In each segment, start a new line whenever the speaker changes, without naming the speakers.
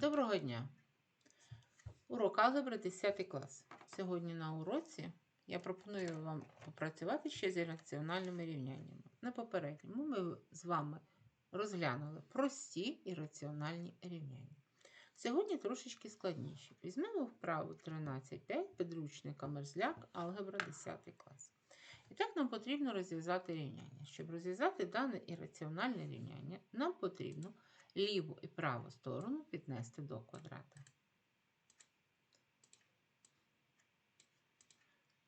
Доброго дня! Урок алгебри 10 клас. Сьогодні на уроці я пропоную вам попрацювати ще з раціональними рівняннями. На попередньому ми з вами розглянули прості і рівняння. Сьогодні трошечки складніші. Візьмемо вправу 13.5 підручника Мерзляк, алгебра 10 клас. І так нам потрібно розв'язати рівняння. Щоб розв'язати дане ірраціональне рівняння, нам потрібно ліву і праву сторону піднести до квадрата.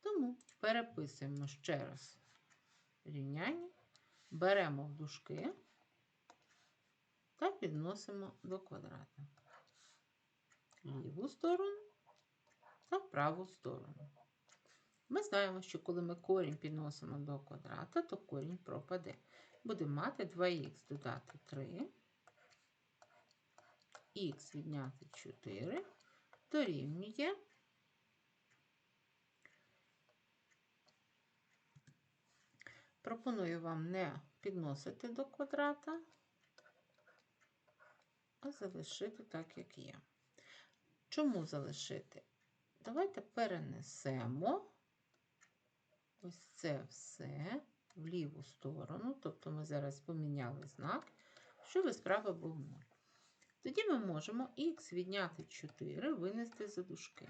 Тому переписуємо ще раз рівняння, беремо в дужки та підносимо до квадрата. Ліву сторону та праву сторону. Ми знаємо, що коли ми корінь підносимо до квадрата, то корінь пропаде. Будемо мати 2х додати 3 х відняти 4 дорівнює пропоную вам не підносити до квадрата, а залишити так, як є. Чому залишити? Давайте перенесемо ось це все в ліву сторону, тобто ми зараз поміняли знак, щоб справа був 0. Тоді ми можемо х відняти 4 винести за дужки.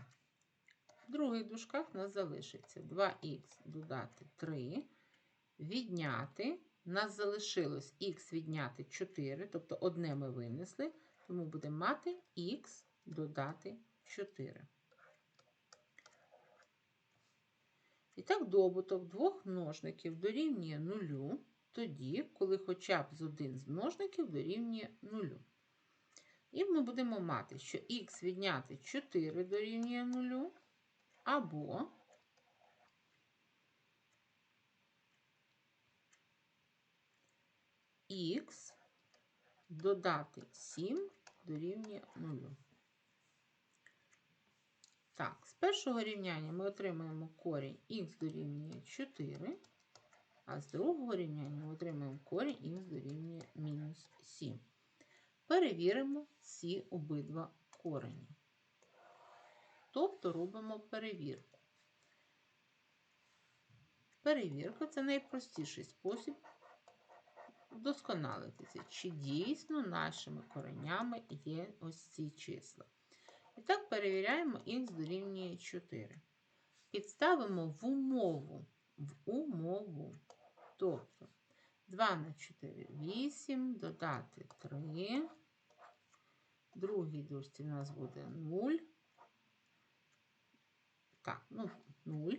В других дужках у нас залишиться 2х додати 3, відняти. У нас залишилось х відняти 4, тобто одне ми винесли, тому будемо мати х додати 4. І так, добуток двох множників дорівнює 0, тоді, коли хоча б з один з множників дорівнює 0. І ми будемо мати, що х відняти 4 дорівнює 0, або х додати 7 дорівнює 0. Так, з першого рівняння ми отримаємо корінь х дорівнює 4, а з другого рівняння ми отримаємо корінь х дорівнює мінус 7. Перевіримо ці обидва корені. Тобто робимо перевірку. Перевірка це найпростіший спосіб вдосконалитися, чи дійсно нашими коренями є ось ці числа. І так перевіряємо х дорівнює 4. Підставимо в умову, в умову. Тобто 2 на 4 8, додати 3. В другій дужці у нас буде 0. Так, ну, 0.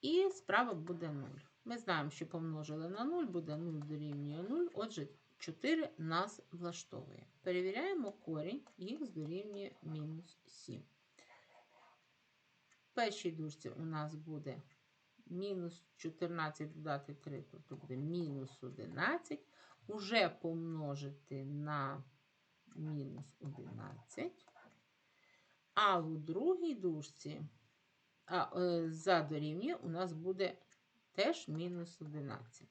І справа буде 0. Ми знаємо, що помножили на 0, буде 0 дорівнює 0. Отже, 4 нас влаштовує. Перевіряємо корінь, х дорівнює мінус 7. В першій дужці у нас буде мінус 14 додати 3, тобто буде мінус 11. Уже помножити на мінус 11. А у другій дужці а, е, за дорівнює у нас буде теж мінус 11.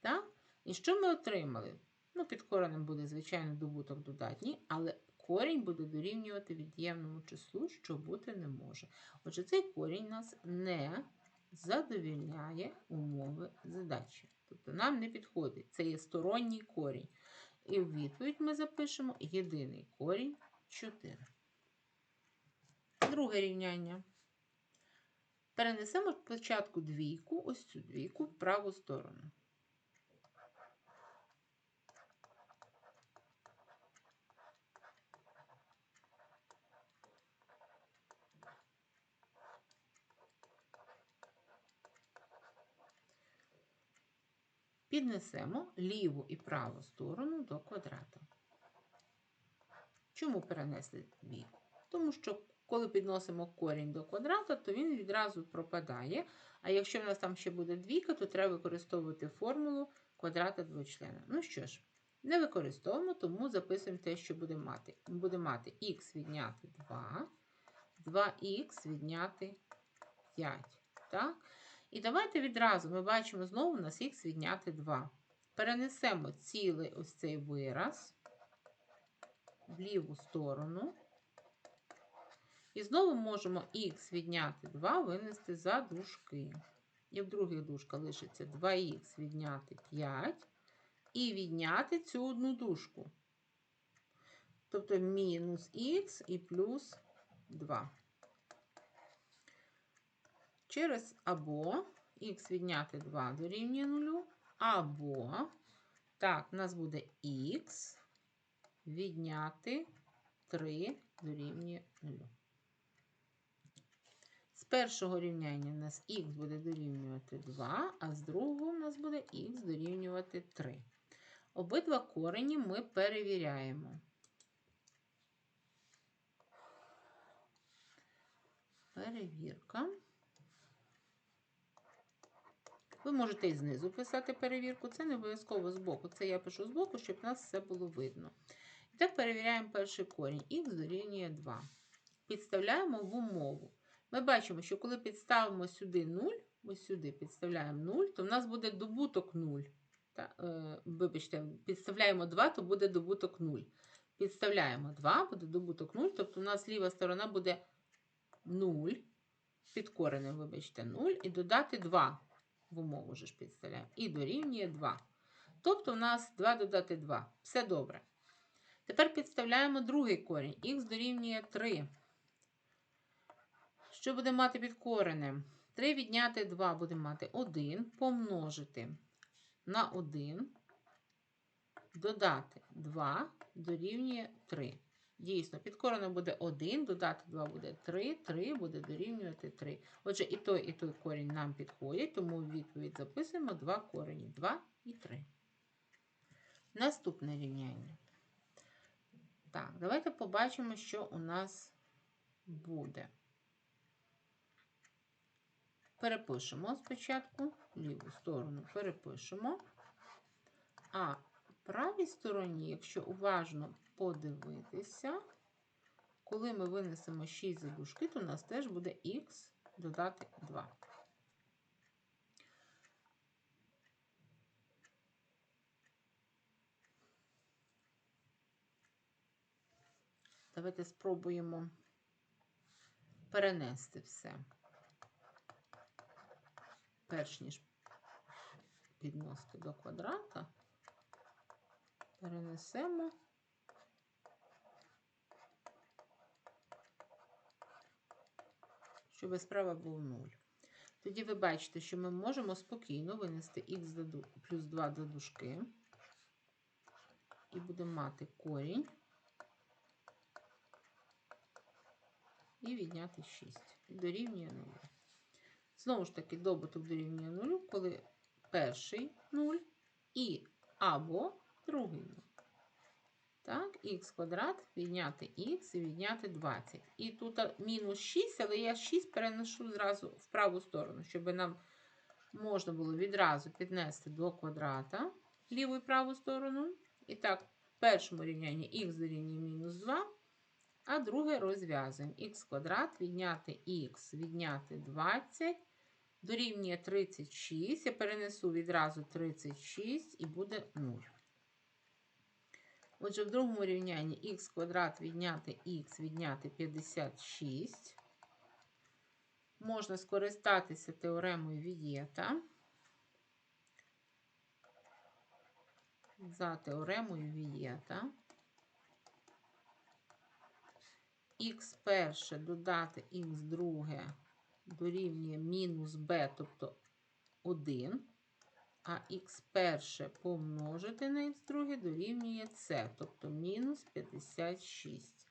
Так? І що ми отримали? Ну, під коренем буде, звичайно, добуток додатній, але корінь буде дорівнювати від'ємному числу, що бути не може. Отже, цей корінь нас не задовільняє умови задачі. Тобто нам не підходить. Це є сторонній корінь. І в відповідь ми запишемо єдиний корінь 4. Друге рівняння. Перенесемо спочатку двійку, ось цю двійку в праву сторону. Піднесемо ліву і праву сторону до квадрата. Чому перенесли двійку? Тому що коли підносимо корінь до квадрата, то він відразу пропадає. А якщо в нас там ще буде двійка, то треба використовувати формулу квадрата двочлена. Ну що ж, не використовуємо, тому записуємо те, що будемо мати. Будемо мати х відняти 2, 2х відняти 5. Так? І давайте відразу ми бачимо знову у нас х відняти 2. Перенесемо цілий ось цей вираз в ліву сторону. І знову можемо х відняти 2 винести за дужки. І в других дужках лишиться 2х відняти 5 і відняти цю одну дужку. Тобто мінус х і плюс 2. Через або х відняти 2 дорівнює 0, або, так, у нас буде х відняти 3 дорівнює 0. З першого рівняння у нас х буде дорівнювати 2, а з другого у нас буде х дорівнювати 3. Обидва корені ми перевіряємо. Перевірка. Ви можете і знизу писати перевірку, це не обов'язково збоку. Це я пишу збоку, щоб у нас все було видно. І так перевіряємо перший корінь. Х дорівнює 2. Підставляємо в умову. Ми бачимо, що коли підставимо сюди 0, ось сюди підставляємо 0, то в нас буде добуток 0. Та, е, Вибачте, підставляємо 2, то буде добуток 0. Підставляємо 2, буде добуток 0, тобто у нас ліва сторона буде 0, під коренем, вибачте, 0, і додати 2 в умову ж підставляємо. І дорівнює 2. Тобто у нас 2 додати 2. Все добре. Тепер підставляємо другий корінь. Х дорівнює 3. Що будемо мати під коренем? 3 відняти 2 будемо мати 1, помножити на 1, додати 2 дорівнює 3. Дійсно, під коренем буде 1, додати 2 буде 3, 3 буде дорівнювати 3. Отже, і той, і той корінь нам підходять, тому в відповідь записуємо 2 корені 2 і 3. Наступне рівняння. Так, давайте побачимо, що у нас буде. Перепишемо спочатку ліву сторону перепишемо. А в правій стороні, якщо уважно подивитися, коли ми винесемо 6 за дужки, то у нас теж буде х додати 2. Давайте спробуємо перенести все. Перш ніж підносити до квадрата, перенесемо щоб справа був 0. Тоді ви бачите, що ми можемо спокійно винести х плюс 2 до дужки. І будемо мати корінь і відняти 6. І дорівнює 0. Знову ж таки, добуток дорівнює 0, коли перший 0 і або другий 0. Так, х квадрат відняти х і відняти 20. І тут мінус 6, але я 6 переношу зразу в праву сторону, щоб нам можна було відразу піднести до квадрата ліву і праву сторону. І так, в першому рівнянні х дорівнює мінус 2, а друге розв'язуємо. х квадрат відняти х відняти 20. Дорівнює 36. Я перенесу відразу 36 і буде 0. Отже, в другому рівнянні х квадрат відняти х відняти 56. Можна скористатися теоремою Вієта. За теоремою Вієта. Х перше додати х друге дорівнює мінус b, тобто 1 а х перше помножити на х друге дорівнює С, тобто мінус 56.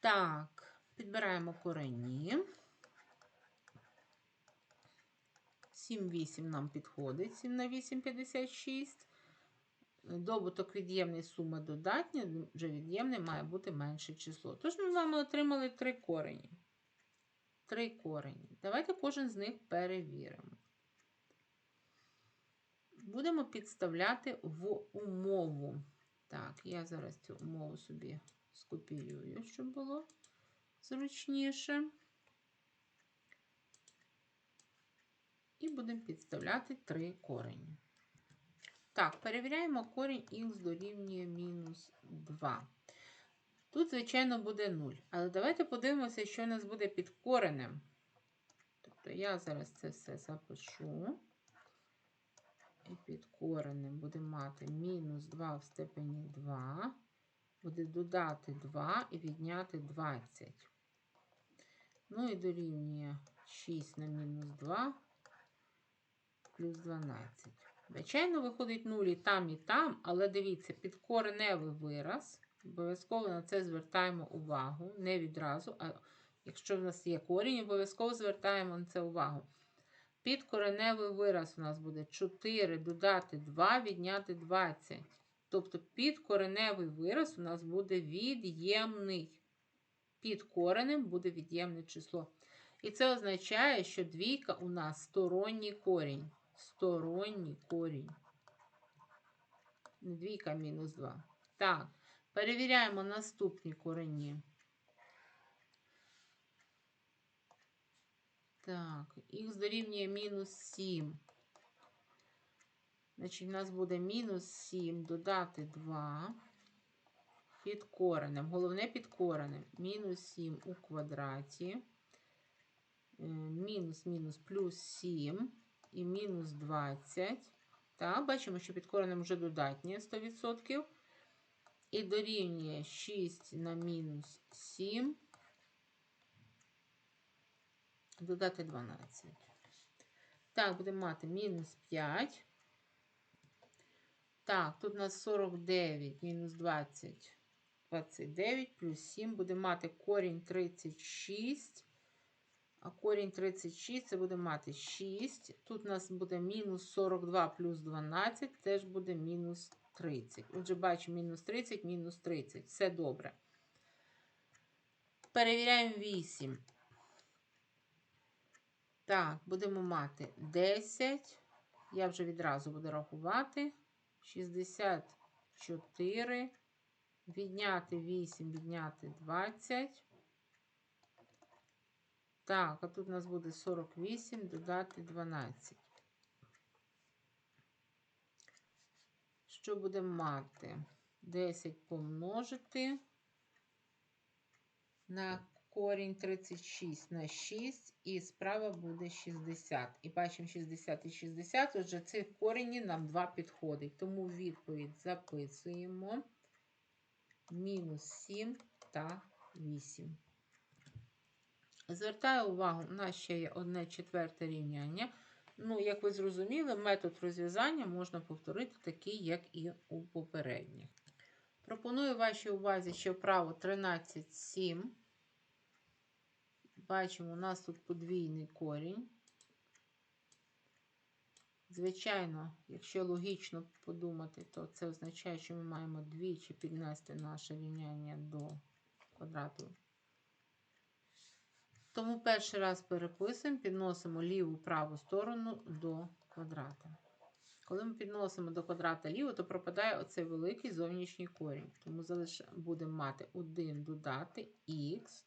Так, підбираємо корені. 7, 8 нам підходить, 7 на 8 56. Добуток від'ємний сума додатня, вже від'ємне має бути менше число. Тож ми з вами отримали три корені. Три корені. Давайте кожен з них перевіримо будемо підставляти в умову. Так, я зараз цю умову собі скопіюю, щоб було зручніше. І будемо підставляти три корені. Так, перевіряємо корінь х дорівнює мінус 2. Тут, звичайно, буде 0. Але давайте подивимося, що у нас буде під коренем. Тобто я зараз це все запишу. І під коренем будемо мати мінус 2 в степені 2. Буде додати 2 і відняти 20. Ну і дорівнює 6 на мінус 2 плюс 12. Звичайно, виходить 0 і там, і там, але дивіться, підкореневий вираз. Обов'язково на це звертаємо увагу. Не відразу, а якщо в нас є корінь, обов'язково звертаємо на це увагу. Підкореневий вираз у нас буде 4 додати 2, відняти 20. Тобто підкореневий вираз у нас буде від'ємний. Під коренем буде від'ємне число. І це означає, що двійка у нас сторонній корінь. Сторонній корінь. Двійка мінус 2. Так, перевіряємо наступні корені. Так, х дорівнює мінус 7. Значить, у нас буде мінус 7 додати 2 під коренем. Головне під коренем. Мінус 7 у квадраті. Е, мінус мінус плюс 7 і мінус 20. Так, бачимо, що під коренем вже додатнє 100%. І дорівнює 6 на мінус 7. Додати 12. Так, будемо мати мінус 5. Так, тут у нас 49, мінус 20, 29, плюс 7. Будемо мати корінь 36. А корінь 36 це буде мати 6. Тут у нас буде мінус 42 плюс 12, теж буде мінус 30. Отже, бачимо, мінус 30, мінус 30. Все добре. Перевіряємо 8. Так, будемо мати 10. Я вже відразу буду рахувати. 64. Відняти 8, відняти 20. Так, а тут у нас буде 48, додати 12. Що будемо мати? 10 помножити на корінь 36 на 6, і справа буде 60. І бачимо 60 і 60, отже, цих корені нам 2 підходить. Тому відповідь записуємо мінус 7 та 8. Звертаю увагу, у нас ще є одне четверте рівняння. Ну, як ви зрозуміли, метод розв'язання можна повторити такий, як і у попередніх. Пропоную вашій увазі ще вправо 13,7. Бачимо, у нас тут подвійний корінь. Звичайно, якщо логічно подумати, то це означає, що ми маємо двічі піднести наше рівняння до квадрату. Тому перший раз переписуємо, підносимо ліву праву сторону до квадрата. Коли ми підносимо до квадрата ліву, то пропадає оцей великий зовнішній корінь. Тому будемо мати 1 додати х,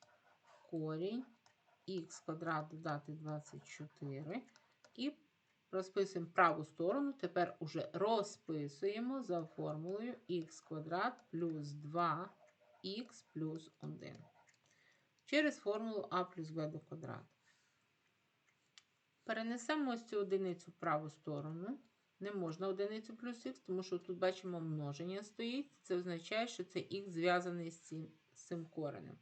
корінь, х квадрат додати 24. І розписуємо праву сторону. Тепер уже розписуємо за формулою х квадрат плюс 2х плюс 1 через формулу а плюс b до квадрату. Перенесемо ось цю одиницю в праву сторону. Не можна одиницю плюс х, тому що тут бачимо множення стоїть. Це означає, що це х зв'язаний з цим, коренем.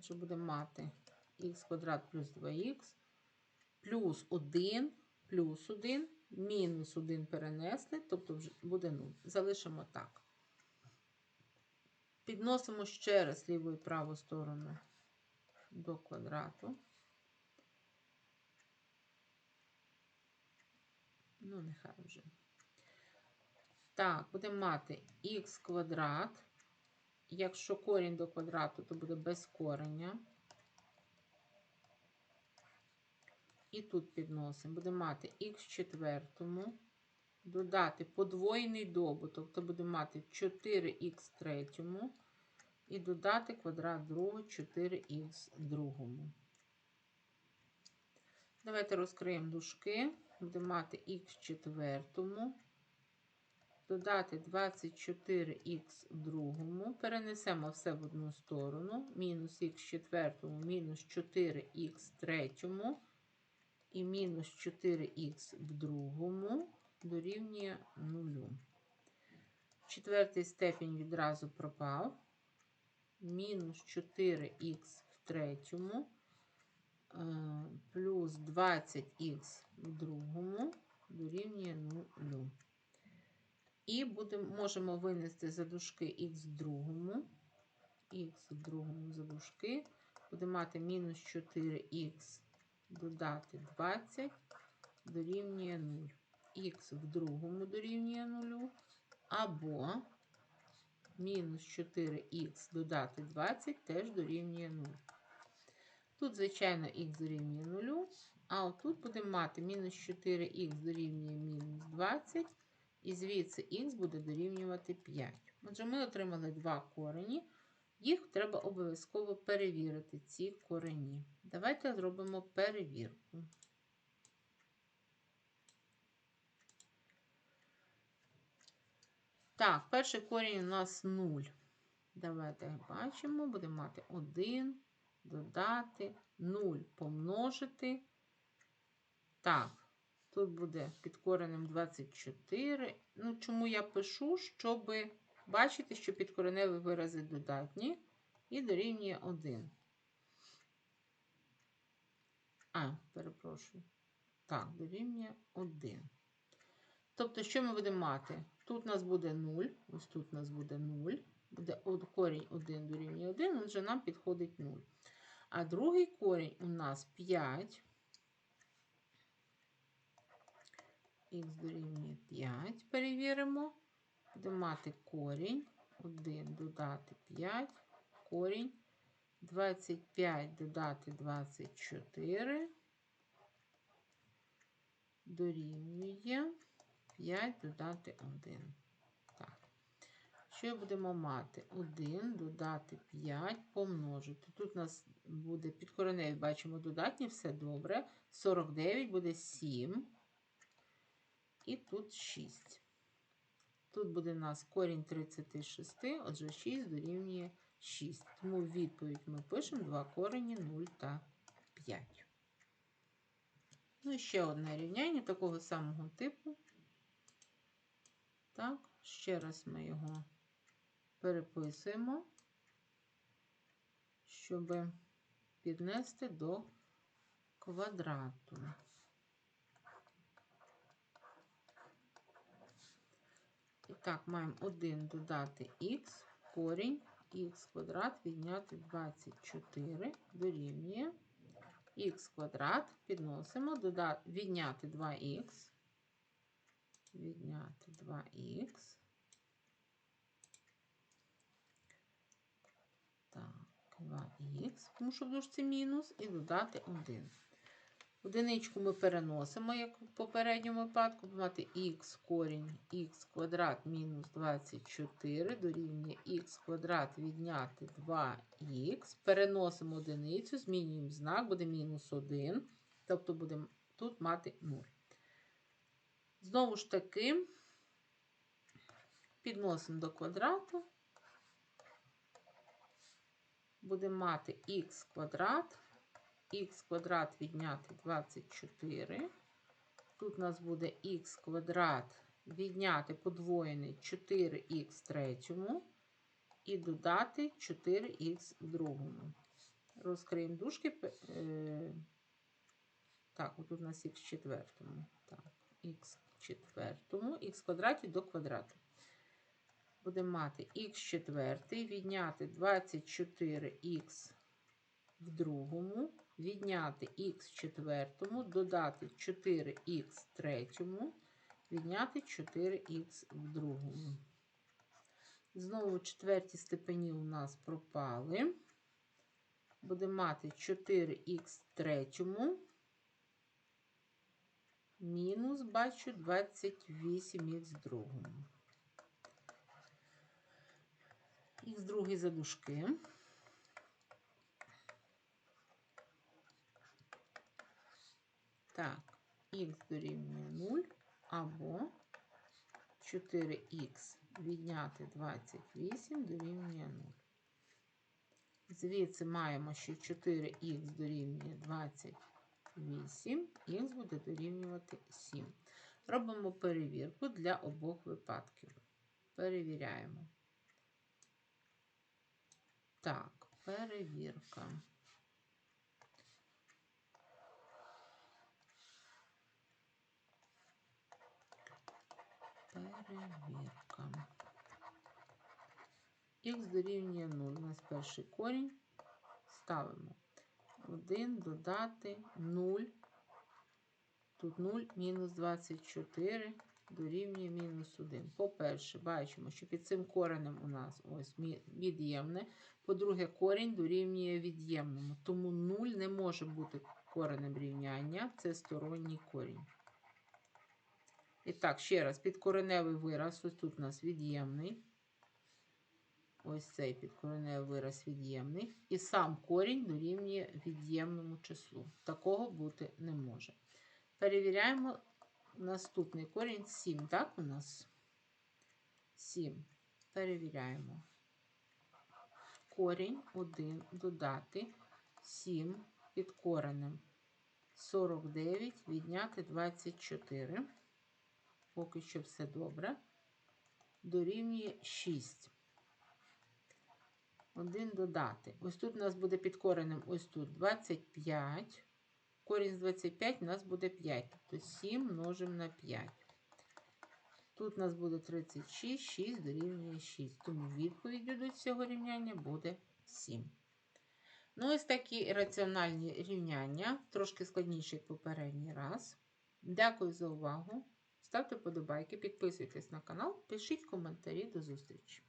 Отже, будемо мати х квадрат плюс 2х, плюс 1, плюс 1 мінус 1 перенесли, тобто вже буде 0. Залишимо так. Підносимо ще раз ліву і праву сторону до квадрату. Ну, нехай вже. Так, будемо мати х квадрат. Якщо корінь до квадрату, то буде без корення. І тут підносимо. Будемо мати х четвертому, додати подвоєний добуток, то будемо мати 4х третьому, і додати квадрат другого 4х другому. Давайте розкриємо дужки. Будемо мати х четвертому. Додати 24х в другому. Перенесемо все в одну сторону. Мінус х четвертому, мінус 4х в третьому. І мінус 4х в другому дорівнює 0. Четвертий степінь відразу пропав. Мінус 4х в третьому. е, Плюс 20х в другому дорівнює 0. І будемо, можемо винести за дужки х другому. Х в другому за дужки. Будемо мати мінус 4х додати 20 дорівнює 0. Х в другому дорівнює 0. Або мінус 4х додати 20 теж дорівнює 0. Тут, звичайно, х дорівнює 0. А отут будемо мати мінус 4х дорівнює мінус 20. І звідси х буде дорівнювати 5. Отже, ми отримали два корені. Їх треба обов'язково перевірити, ці корені. Давайте зробимо перевірку. Так, перший корінь у нас 0. Давайте бачимо, будемо мати 1, додати, 0 помножити. Так, тут буде під коренем 24. Ну, чому я пишу, щоб бачити, що підкореневі вирази додатні і дорівнює 1. А, перепрошую. Так, дорівнює 1. Тобто, що ми будемо мати? Тут у нас буде 0, ось тут у нас буде 0, буде корінь 1 дорівнює 1, отже нам підходить 0. А другий корінь у нас 5. Х дорівнює 5. Перевіримо. Будемо мати корінь 1 додати 5, корінь 25 додати 24 дорівнює 5 додати 1. Так. Що будемо мати? 1 додати 5 помножити. Тут у нас буде підкореневі, бачимо, додатні, все добре. 49 буде 7. І тут 6. Тут буде у нас корінь 36, отже 6 дорівнює 6. Тому відповідь ми пишемо 2 корені 0 та 5. Ну і ще одне рівняння такого самого типу. Так, ще раз ми його переписуємо, щоб піднести до квадрату. І так, маємо 1 додати х, корінь, х квадрат відняти 24 дорівнює х квадрат, підносимо, додати, відняти 2х, відняти 2х. Так, 2х, тому що в дужці мінус, і додати 1. Одиничку ми переносимо, як в попередньому випадку, мати х корінь х квадрат мінус 24 дорівнює х квадрат відняти 2х. Переносимо одиницю, змінюємо знак, буде мінус 1, тобто будемо тут мати 0. Знову ж таки, підносимо до квадрату, будемо мати х квадрат х квадрат відняти 24. Тут у нас буде х квадрат відняти подвоєний 4х третьому і додати 4х в другому. Розкриємо дужки. Е, так, тут у нас х четвертому. Так, х четвертому, х квадраті до квадрату. Будемо мати х четвертий відняти 24х в другому відняти х четвертому, додати 4х третьому, відняти 4х в другому. Знову четверті степені у нас пропали. Будемо мати 4х в третьому. Мінус, бачу, 28х другому. Х другий за дужки. Так, х дорівнює 0 або 4х відняти 28 дорівнює 0. Звідси маємо, що 4х дорівнює 28, х буде дорівнювати 7. Робимо перевірку для обох випадків. Перевіряємо. Так, перевірка. Перевірка. Х дорівнює 0. У нас перший корінь. Ставимо 1 додати 0. Тут 0 мінус 24 дорівнює мінус 1. По-перше, бачимо, що під цим коренем у нас ось від'ємне. По-друге, корінь дорівнює від'ємному. Тому 0 не може бути коренем рівняння. Це сторонній корінь. І так, ще раз, підкореневий вираз. Ось тут у нас від'ємний. Ось цей підкореневий вираз від'ємний. І сам корінь дорівнює від'ємному числу. Такого бути не може. Перевіряємо наступний корінь 7, так у нас? 7. Перевіряємо. Корінь 1 додати 7 під коренем 49 відняти 24. Поки що все добре. Дорівнює 6. 1 додати. Ось тут у нас буде під коренем ось тут 25. Корінь з 25 у нас буде 5. Тобто 7 множимо на 5. Тут у нас буде 36, 6 дорівнює 6. Тому відповіддю до цього рівняння буде 7. Ну, ось такі раціональні рівняння, трошки складніші, попередній раз. Дякую за увагу. Ставте подобайки, підписуйтесь на канал, пишіть коментарі. До зустрічі!